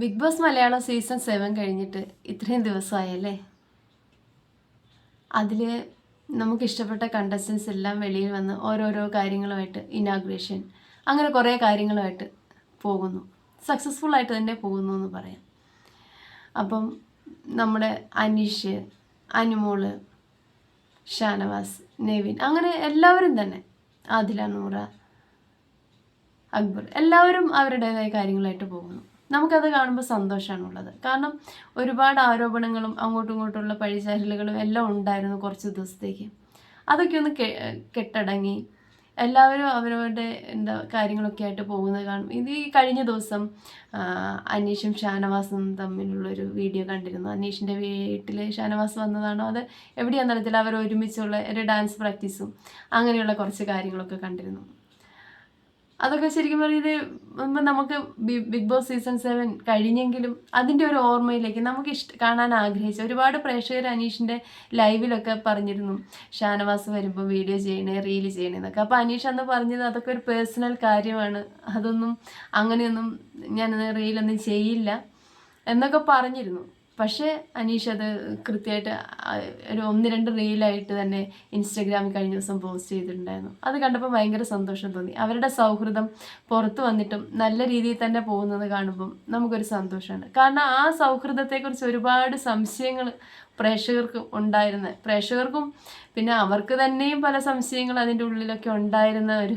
Big Boss Malayalam season seven കഴിഞ്ഞിട്ട് ഇത്രയും ദിവസമായല്ലേ? അതിൽ നമുക്ക് ഇഷ്ടപ്പെട്ട കണ്ടസ്റ്റൻസ് എല്ലാം വെളിയിൽ വന്ന് ഓരോരോ കാര്യങ്ങളുമായിട്ട് ഇനാഗ്രേഷൻ അങ്ങനെ കുറേ കാര്യങ്ങളുമായിട്ട് പോകുന്നു. സക്സസ്ഫുൾ ആയിട്ട് തന്നെ പോകുന്നു എന്ന് പറയാം. അപ്പം നമ്മുടെ അനീഷ് അനുമോൾ ഷാനവാസ് നെവിൻ അങ്ങനെ എല്ലാവരും തന്നെ ആദില നൂറ അക്ബർ എല്ലാവരും അവരുടേതായ കാര്യങ്ങളായിട്ട് പോകുന്നു. നമുക്കത് കാണുമ്പോൾ സന്തോഷമാണുള്ളത് കാരണം ഒരുപാട് ആരോപണങ്ങളും അങ്ങോട്ടും ഇങ്ങോട്ടുള്ള പഴിചാരലുകളും എല്ലാം ഉണ്ടായിരുന്നു കുറച്ച് ദിവസത്തേക്ക്. അതൊക്കെ ഒന്ന് കെട്ടടങ്ങി. എല്ലാവരും അവരവരുടെ എന്താ കാര്യങ്ങളൊക്കെ ആയിട്ട് പോകുന്നത് കാണും. ഇത് ഈ കഴിഞ്ഞ ദിവസം അനീഷും ഷാനവാസും തമ്മിലുള്ളൊരു വീഡിയോ കണ്ടിരുന്നു. അനീഷിന്റെ വീട്ടിൽ ഷാനവാസ് വന്നതാണോ? അത് എവിടെയാണെന്ന് അറിയത്തില്ല അവർ ഒരുമിച്ചുള്ള ഒരു ഡാൻസ് പ്രാക്ടീസും അങ്ങനെയുള്ള കുറച്ച് കാര്യങ്ങളൊക്കെ കണ്ടിരുന്നു. അതൊക്കെ ശരിക്കും പറയുന്നത് നമുക്ക് ബിഗ് ബോസ് സീസൺ സെവൻ കഴിഞ്ഞെങ്കിലും അതിന്റെ ഒരു ഓർമ്മയിലേക്ക് നമുക്ക് ഇഷ്ട കാണാൻ ആഗ്രഹിച്ച ഒരുപാട് പ്രേക്ഷകർ അനീഷിന്റെ ലൈവിലൊക്കെ പറഞ്ഞിരുന്നു. ഷാനവാസ് വരുമ്പോൾ വീഡിയോ ചെയ്യണേ റീൽ ചെയ്യണേ എന്നൊക്കെ. അപ്പോൾ അനീഷ് അന്ന് പറഞ്ഞത് അതൊക്കെ ഒരു പേഴ്സണൽ കാര്യമാണ്. അതൊന്നും അങ്ങനെയൊന്നും ഞാൻ റീലൊന്നും ചെയ്യില്ല എന്നൊക്കെ പറഞ്ഞിരുന്നു. പക്ഷേ അനീഷ് അത് കൃത്യമായിട്ട് ഒരു ഒന്ന് രണ്ട് റീലായിട്ട് തന്നെ ഇൻസ്റ്റഗ്രാമിൽ കഴിഞ്ഞ ദിവസം പോസ്റ്റ് ചെയ്തിട്ടുണ്ടായിരുന്നു. അത് കണ്ടപ്പോൾ ഭയങ്കര സന്തോഷം തോന്നി. അവരുടെ സൗഹൃദം പുറത്തു വന്നിട്ടും നല്ല രീതിയിൽ തന്നെ പോകുന്നത് കാണുമ്പം നമുക്കൊരു സന്തോഷമാണ്. കാരണം ആ സൗഹൃദത്തെക്കുറിച്ച് ഒരുപാട് സംശയങ്ങൾ പ്രേക്ഷകർക്ക് ഉണ്ടായിരുന്ന പ്രേക്ഷകർക്കും പിന്നെ അവർക്ക് തന്നെയും പല സംശയങ്ങൾ അതിന്റെ ഉള്ളിലൊക്കെ ഉണ്ടായിരുന്ന ഒരു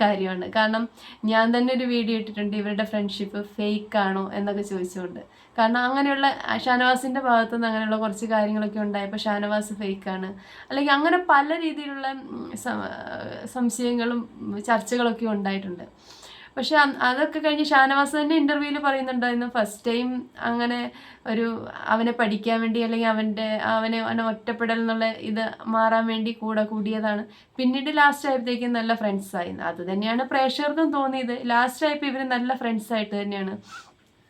കാര്യമാണ്. കാരണം ഞാൻ തന്നെ ഒരു വീഡിയോ ഇട്ടിട്ടുണ്ട് ഇവരുടെ ഫ്രണ്ട്ഷിപ്പ് ഫേക്ക് ആണോ എന്നൊക്കെ ചോദിച്ചുകൊണ്ട്. കാരണം അങ്ങനെയുള്ള ഷാനവാസിന്റെ ഭാഗത്തു നിന്ന് അങ്ങനെയുള്ള കുറച്ച് കാര്യങ്ങളൊക്കെ ഉണ്ടായപ്പോൾ ഷാനവാസ് ഫേക്കാണ് അല്ലെങ്കിൽ അങ്ങനെ പല രീതിയിലുള്ള സംശയങ്ങളും ചർച്ചകളൊക്കെ ഉണ്ടായിട്ടുണ്ട്. പക്ഷെ അതൊക്കെ കഴിഞ്ഞ് ഷാനവാസ് തന്നെ ഇന്റർവ്യൂവിൽ പറയുന്നുണ്ടായിരുന്നു ഫസ്റ്റ് ടൈം അങ്ങനെ ഒരു അവനെ പഠിക്കാൻ വേണ്ടി അല്ലെങ്കിൽ അവന്റെ അവനെ അവനെ ഒറ്റപ്പെടൽ എന്നുള്ള ഇത് മാറാൻ വേണ്ടി കൂടെ കൂടിയതാണ്. പിന്നീട് ലാസ്റ്റ് ആയപ്പോഴത്തേക്കും നല്ല ഫ്രണ്ട്സ് ഫ്രണ്ട്സായി അത് തന്നെയാണ് പ്രേക്ഷകർക്കും തോന്നിയത്. ലാസ്റ്റ് ആയപ്പോൾ ഇവർ നല്ല ഫ്രണ്ട്സ് ആയിട്ട് തന്നെയാണ്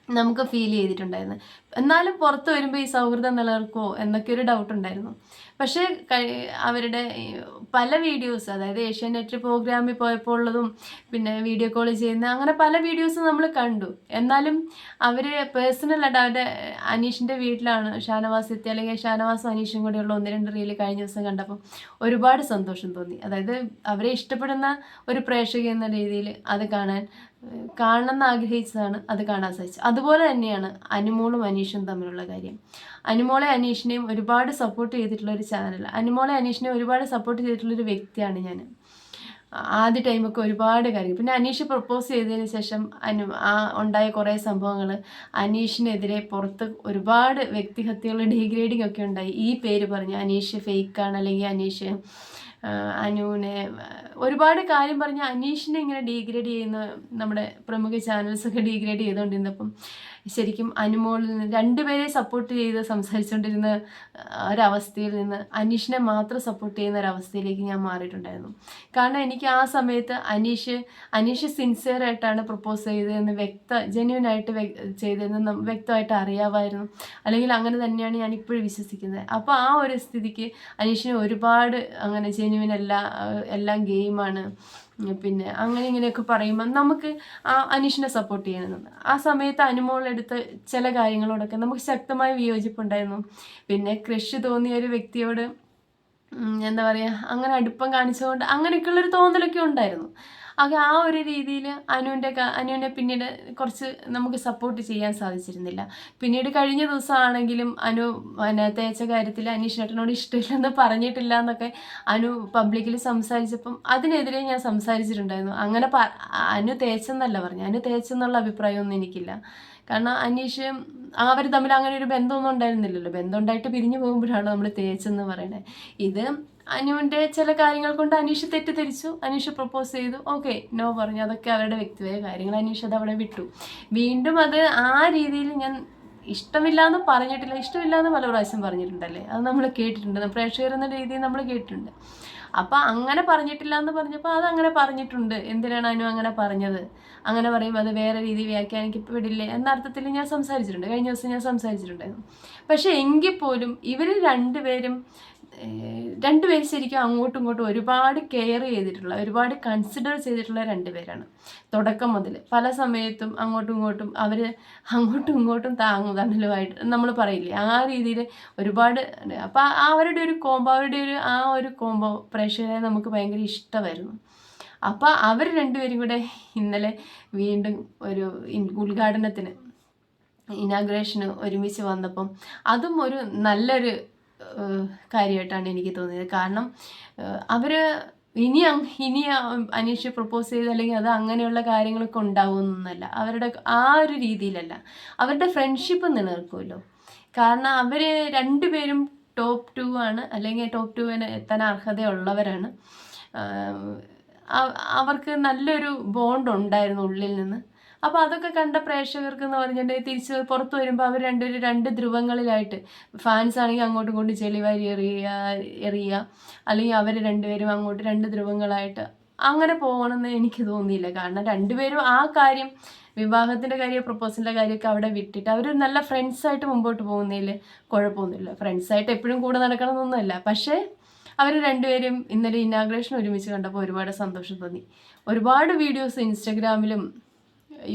നമുക്ക് ഫീൽ ചെയ്തിട്ടുണ്ടായിരുന്നു എന്നാലും പുറത്ത് വരുമ്പോൾ ഈ സൗഹൃദം നിലനിർക്കുമോ എന്നൊക്കെ ഒരു ഡൗട്ട് ഉണ്ടായിരുന്നു. പക്ഷേ അവരുടെ പല വീഡിയോസ് അതായത് ഏഷ്യാനെറ്റ് പ്രോഗ്രാമിൽ പോയപ്പോൾ ഉള്ളതും പിന്നെ വീഡിയോ കോൾ ചെയ്യുന്ന അങ്ങനെ പല വീഡിയോസ് നമ്മൾ കണ്ടു. എന്നാലും അവർ പേഴ്സണലായിട്ട് അവരുടെ അനീഷിന്റെ വീട്ടിലാണ് ഷാനവാസ് എത്തി അല്ലെങ്കിൽ ഷാനവാസും അനീഷും കൂടെയുള്ള ഒന്ന് രണ്ട് റീൽ കഴിഞ്ഞ ദിവസം കണ്ടപ്പോൾ ഒരുപാട് സന്തോഷം തോന്നി. അതായത് അവരെ ഇഷ്ടപ്പെടുന്ന ഒരു പ്രേക്ഷക എന്ന രീതിയിൽ അത് കാണാൻ കാണണമെന്ന് ആഗ്രഹിച്ചതാണ് അത് കാണാൻ സാധിച്ചത്. അതുപോലെ തന്നെയാണ് അനുമോളും അനീഷും തമ്മിലുള്ള കാര്യം. അനുമോളെ അനീഷിനെയും ഒരുപാട് സപ്പോർട്ട് ചെയ്തിട്ടുള്ള ഒരു ചാനൽ അനുമോളെ അനീഷിനെ ഒരുപാട് സപ്പോർട്ട് ചെയ്തിട്ടുള്ളൊരു വ്യക്തിയാണ് ഞാൻ ആദ്യ ടൈമൊക്കെ ഒരുപാട് കാര്യങ്ങൾ. പിന്നെ അനീഷ് പ്രപ്പോസ് ചെയ്തതിന് ശേഷം അനു ആ ഉണ്ടായ കുറേ സംഭവങ്ങൾ അനീഷിനെതിരെ പുറത്ത് ഒരുപാട് വ്യക്തിഹത്യകൾ ഡീഗ്രേഡിംഗ് ഒക്കെ ഉണ്ടായി. ഈ പേര് പറഞ്ഞ് അനീഷ് ഫേക്കാണ് അല്ലെങ്കിൽ അനീഷ് അനുവിനെ ഒരുപാട് കാര്യം പറഞ്ഞ് അനീഷിനെ ഇങ്ങനെ ഡീഗ്രേഡ് ചെയ്യുന്ന നമ്മുടെ പ്രമുഖ ചാനൽസൊക്കെ ഡീഗ്രേഡ് ചെയ്തുകൊണ്ടിരുന്നപ്പം ശരിക്കും അനുമോളിൽ നിന്ന് രണ്ടുപേരെ സപ്പോർട്ട് ചെയ്ത് സംസാരിച്ചുകൊണ്ടിരുന്ന ഒരവസ്ഥയിൽ നിന്ന് അനീഷിനെ മാത്രം സപ്പോർട്ട് ചെയ്യുന്ന ഒരവസ്ഥയിലേക്ക് ഞാൻ മാറിയിട്ടുണ്ടായിരുന്നു. കാരണം എനിക്ക് ആ സമയത്ത് അനീഷ് അനീഷ് സിൻസിയർ ആയിട്ടാണ് പ്രപ്പോസ് ചെയ്തതെന്ന് വ്യക്ത ജെന്യൂൻ ആയിട്ട് ചെയ്തതെന്ന് വ്യക്തമായിട്ട് അറിയാമായിരുന്നു. അല്ലെങ്കിൽ അങ്ങനെ തന്നെയാണ് ഞാൻ ഇപ്പോഴും വിശ്വസിക്കുന്നത്. അപ്പോൾ ആ ഒരു സ്ഥിതിക്ക് അനീഷിന് ഒരുപാട് അങ്ങനെ ജെന്യൂൻ അല്ല എല്ലാം ഗെയിമാണ്. പിന്നെ അങ്ങനെ ഇങ്ങനെയൊക്കെ പറയുമ്പോൾ നമുക്ക് ആ അനീഷിനെ സപ്പോർട്ട് ചെയ്യണമെന്നുണ്ട് ആ സമയത്ത് അനുമോളെടുത്ത ചില കാര്യങ്ങളോടൊക്കെ നമുക്ക് ശക്തമായ വിയോജിപ്പുണ്ടായിരുന്നു പിന്നെ ക്രഷ് തോന്നിയ ഒരു വ്യക്തിയോട് എന്താ പറയുക അങ്ങനെ അടുപ്പം കാണിച്ചുകൊണ്ട് അങ്ങനെയൊക്കെയുള്ളൊരു തോന്നലൊക്കെ ഉണ്ടായിരുന്നു. ആകെ ആ ഒരു രീതിയിൽ അനുവിന്റെ അനുവിനെ പിന്നീട് കുറച്ച് നമുക്ക് സപ്പോർട്ട് ചെയ്യാൻ സാധിച്ചിരുന്നില്ല. പിന്നീട് കഴിഞ്ഞ ദിവസമാണെങ്കിലും അനു പിന്നെ തേച്ച കാര്യത്തിൽ അനീഷേട്ടനോട് ഇഷ്ടമില്ലെന്ന് പറഞ്ഞിട്ടില്ല എന്നൊക്കെ അനു പബ്ലിക്കിൽ സംസാരിച്ചപ്പം അതിനെതിരെ ഞാൻ സംസാരിച്ചിട്ടുണ്ടായിരുന്നു. അങ്ങനെ പ അനു തേച്ചെന്നല്ല പറഞ്ഞു. അനു തേച്ചെന്നുള്ള അഭിപ്രായമൊന്നും എനിക്കില്ല. കാരണം അനീഷ് അവർ തമ്മിൽ അങ്ങനെ ഒരു ബന്ധമൊന്നും ഉണ്ടായിരുന്നില്ലല്ലോ. ബന്ധം ഉണ്ടായിട്ട് പിരിഞ്ഞു പോകുമ്പോഴാണ് നമ്മൾ തേച്ചെന്ന് പറയണത് ഇത് അനുവിന്റെ ചില കാര്യങ്ങൾ കൊണ്ട് അനീഷ് തെറ്റിദ്ധരിച്ചു. അനീഷ് പ്രപ്പോസ് ചെയ്തു. ഓക്കെ നോ പറഞ്ഞു. അതൊക്കെ അവരുടെ വ്യക്തിപര കാര്യങ്ങൾ. അനീഷ് അത് അവിടെ വിട്ടു. വീണ്ടും അത് ആ രീതിയിൽ ഞാൻ ഇഷ്ടമില്ലാന്ന് പറഞ്ഞിട്ടില്ല. ഇഷ്ടമില്ലാന്ന് പല പ്രാവശ്യം പറഞ്ഞിട്ടുണ്ടല്ലേ? അത് നമ്മൾ കേട്ടിട്ടുണ്ട്. പ്രേക്ഷകർ എന്ന രീതിയിൽ നമ്മൾ കേട്ടിട്ടുണ്ട്. അപ്പം അങ്ങനെ പറഞ്ഞിട്ടില്ല എന്ന് പറഞ്ഞപ്പോൾ അത് അങ്ങനെ പറഞ്ഞിട്ടുണ്ട്. എന്തിനാണ് അനു അങ്ങനെ പറഞ്ഞത്? അങ്ങനെ പറയുമ്പോൾ അത് വേറെ രീതി വ്യാഖ്യാനിക്കപ്പെടില്ലേ എന്ന അർത്ഥത്തിൽ ഞാൻ സംസാരിച്ചിട്ടുണ്ട്. കഴിഞ്ഞ ദിവസം ഞാൻ സംസാരിച്ചിട്ടുണ്ടായിരുന്നു. പക്ഷേ എങ്കിൽ പോലും ഇവർ രണ്ടുപേരും രണ്ടുപേരും ശരിക്കും അങ്ങോട്ടും ഇങ്ങോട്ടും ഒരുപാട് കെയർ ചെയ്തിട്ടുള്ള ഒരുപാട് കൺസിഡർ ചെയ്തിട്ടുള്ള രണ്ടുപേരാണ് തുടക്കം മുതൽ പല സമയത്തും അങ്ങോട്ടും ഇങ്ങോട്ടും അവർ അങ്ങോട്ടും ഇങ്ങോട്ടും താങ്ങും തണലുമായിട്ട്. നമ്മൾ പറയില്ലേ ആ രീതിയിൽ ഒരുപാട് അപ്പോൾ അവരുടെ ഒരു കോംബോ അവരുടെ ഒരു ആ ഒരു കോംബോ പ്രേക്ഷകരെ നമുക്ക് ഭയങ്കര ഇഷ്ടമായിരുന്നു. അപ്പോൾ അവർ രണ്ടുപേരും കൂടെ ഇന്നലെ വീണ്ടും ഒരു ഉദ്ഘാടനത്തിന് ഇനാഗ്രേഷന് ഒരുമിച്ച് വന്നപ്പം അതും ഒരു നല്ലൊരു കാര്യമായിട്ടാണ് എനിക്ക് തോന്നിയത്. കാരണം അവർ ഇനി ഇനി അനീഷ് പ്രപ്പോസ് ചെയ്ത് അല്ലെങ്കിൽ അത് അങ്ങനെയുള്ള കാര്യങ്ങളൊക്കെ ഉണ്ടാവുമെന്നല്ല അവരുടെ ആ ഒരു രീതിയിലല്ല. അവരുടെ ഫ്രണ്ട്ഷിപ്പ് നിലനിൽക്കുമല്ലോ. കാരണം അവർ രണ്ടുപേരും ടോപ്പ് ടു ആണ്. അല്ലെങ്കിൽ ടോപ്പ് ടുവിന് എത്താൻ അർഹതയുള്ളവരാണ്. അവർക്ക് നല്ലൊരു ബോണ്ട് ഉണ്ടായിരുന്നു ഉള്ളിൽ നിന്ന്. അപ്പോൾ അതൊക്കെ കണ്ട പ്രേക്ഷകർക്ക് എന്ന് പറഞ്ഞിട്ടുണ്ടെങ്കിൽ തിരിച്ച് പുറത്ത് വരുമ്പോൾ അവർ രണ്ടുപേരും രണ്ട് ധ്രുവങ്ങളിലായിട്ട് ഫാൻസ് ആണെങ്കിൽ അങ്ങോട്ടും ഇങ്ങോട്ടും ചെളിവാരി എറിയ എറിയുക അല്ലെങ്കിൽ അവർ രണ്ടുപേരും അങ്ങോട്ട് രണ്ട് ധ്രുവങ്ങളായിട്ട് അങ്ങനെ പോകണമെന്ന് എനിക്ക് തോന്നിയില്ല. കാരണം രണ്ടുപേരും ആ കാര്യം വിവാഹത്തിന്റെ കാര്യം പ്രപ്പോസലിന്റെ കാര്യമൊക്കെ അവിടെ വിട്ടിട്ട് അവർ നല്ല ഫ്രണ്ട്സായിട്ട് മുമ്പോട്ട് പോകുന്നതിൽ കുഴപ്പമൊന്നുമില്ല. ഫ്രണ്ട്സായിട്ട് എപ്പോഴും കൂടെ നടക്കണമെന്നൊന്നുമല്ല. പക്ഷേ അവർ രണ്ടുപേരും ഇന്നലെ ഇനാഗ്രേഷൻ ഒരുമിച്ച് കണ്ടപ്പോൾ ഒരുപാട് സന്തോഷം തോന്നി. ഒരുപാട് വീഡിയോസ് ഇൻസ്റ്റഗ്രാമിലും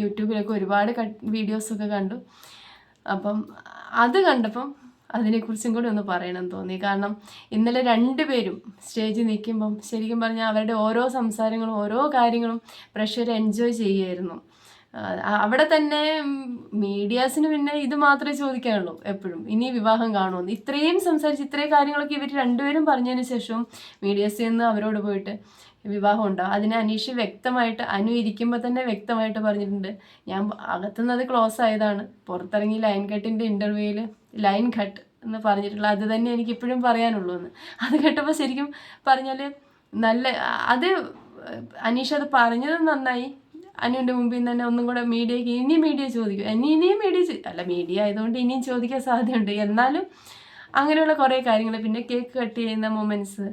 യൂട്യൂബിലൊക്കെ ഒരുപാട് വീഡിയോസൊക്കെ കണ്ടു. അപ്പം അത് കണ്ടപ്പം അതിനെക്കുറിച്ചും കൂടി ഒന്ന് പറയണം തോന്നി. കാരണം ഇന്നലെ രണ്ടുപേരും സ്റ്റേജിൽ നിൽക്കുമ്പം ശരിക്കും പറഞ്ഞാൽ അവരുടെ ഓരോ സംസാരങ്ങളും ഓരോ കാര്യങ്ങളും പ്രഷർ എൻജോയ് ചെയ്യുമായിരുന്നു. അവിടെ തന്നെ മീഡിയാസിന് പിന്നെ ഇത് മാത്രമേ ചോദിക്കാനുള്ളൂ എപ്പോഴും. ഇനി വിവാഹം കാണുമെന്ന്. ഇത്രയും സംസാരിച്ച് ഇത്രയും കാര്യങ്ങളൊക്കെ ഇവർ രണ്ടുപേരും പറഞ്ഞതിന് ശേഷവും മീഡിയാസിൽ നിന്ന് അവരോട് പോയിട്ട് വിവാഹം ഉണ്ടാവും അതിന് അനീഷ് വ്യക്തമായിട്ട് അനു ഇരിക്കുമ്പോൾ തന്നെ വ്യക്തമായിട്ട് പറഞ്ഞിട്ടുണ്ട്. ഞാൻ അകത്തുനിന്ന് അത് ക്ലോസ് ആയതാണ്. പുറത്തിറങ്ങി ലൈൻ കട്ടിന്റെ ഇന്റർവ്യൂവിൽ ലൈൻ കട്ട് എന്ന് പറഞ്ഞിട്ടുള്ള അത് തന്നെ എനിക്ക് ഇപ്പോഴും പറയാനുള്ളൂ എന്ന്. അത് കേട്ടപ്പോൾ ശരിക്കും പറഞ്ഞാൽ നല്ല അത് അനീഷ് അത് പറഞ്ഞത് നന്നായി. അനുവിന്റെ മുമ്പിൽ നിന്ന് തന്നെ ഒന്നും കൂടെ മീഡിയക്ക് ഇനി മീഡിയ ചോദിക്കും. ഇനി ഇനിയും മീഡിയ അല്ല മീഡിയ ആയതുകൊണ്ട് ഇനിയും ചോദിക്കാൻ സാധ്യതയുണ്ട്. എന്നാലും അങ്ങനെയുള്ള കുറേ കാര്യങ്ങൾ പിന്നെ കേക്ക് കട്ട് ചെയ്യുന്ന മൊമെന്റ്സ്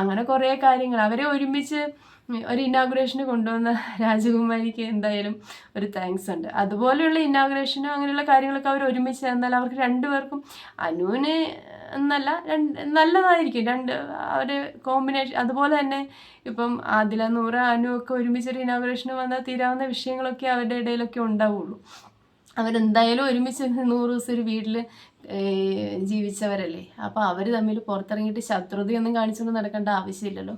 അങ്ങനെ കുറേ കാര്യങ്ങൾ. അവരെ ഒരുമിച്ച് ഒരു ഇനാഗുറേഷന് കൊണ്ടുവന്ന രാജകുമാരിക്ക് എന്തായാലും ഒരു താങ്ക്സ് ഉണ്ട്. അതുപോലെയുള്ള ഇനാഗുറേഷനും അങ്ങനെയുള്ള കാര്യങ്ങളൊക്കെ അവർ ഒരുമിച്ച് എന്നാൽ അവർക്ക് രണ്ടുപേർക്കും അനുവിന് എന്നല്ല രണ്ട് നല്ലതായിരിക്കും. രണ്ട് ഒരു കോമ്പിനേഷൻ അതുപോലെ തന്നെ ഇപ്പം ആദില നൂറ് അനു ഒക്കെ ഒരുമിച്ചൊരു ഇനാഗുറേഷന് വന്നാൽ തീരാവുന്ന വിഷയങ്ങളൊക്കെ അവരുടെ ഇടയിലൊക്കെ ഉണ്ടാവുള്ളൂ. അവരെന്തായാലും ഒരുമിച്ച് നൂറ് ദിവസം ഒരു വീട്ടിൽ ജീവിച്ചവരല്ലേ? അപ്പോൾ അവർ തമ്മിൽ പുറത്തിറങ്ങിയിട്ട് ശത്രുതയൊന്നും കാണിച്ചൊന്നും നടക്കേണ്ട ആവശ്യമില്ലല്ലോ.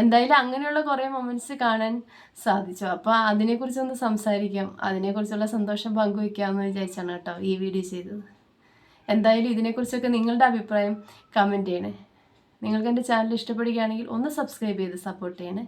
എന്തായാലും അങ്ങനെയുള്ള കുറേ മൊമെന്റ്സ് കാണാൻ സാധിച്ചു. അപ്പോൾ അതിനെക്കുറിച്ചൊന്ന് സംസാരിക്കാം. അതിനെക്കുറിച്ചുള്ള സന്തോഷം പങ്കുവയ്ക്കാമെന്ന് വിചാരിച്ചാണ് കേട്ടോ ഈ വീഡിയോ ചെയ്തത്. എന്തായാലും ഇതിനെക്കുറിച്ചൊക്കെ നിങ്ങളുടെ അഭിപ്രായം കമന്റ് ചെയ്യണേ. നിങ്ങൾക്ക് എന്റെ ചാനൽ ഇഷ്ടപ്പെടുകയാണെങ്കിൽ ഒന്ന് സബ്സ്ക്രൈബ് ചെയ്ത് സപ്പോർട്ട് ചെയ്യണേ.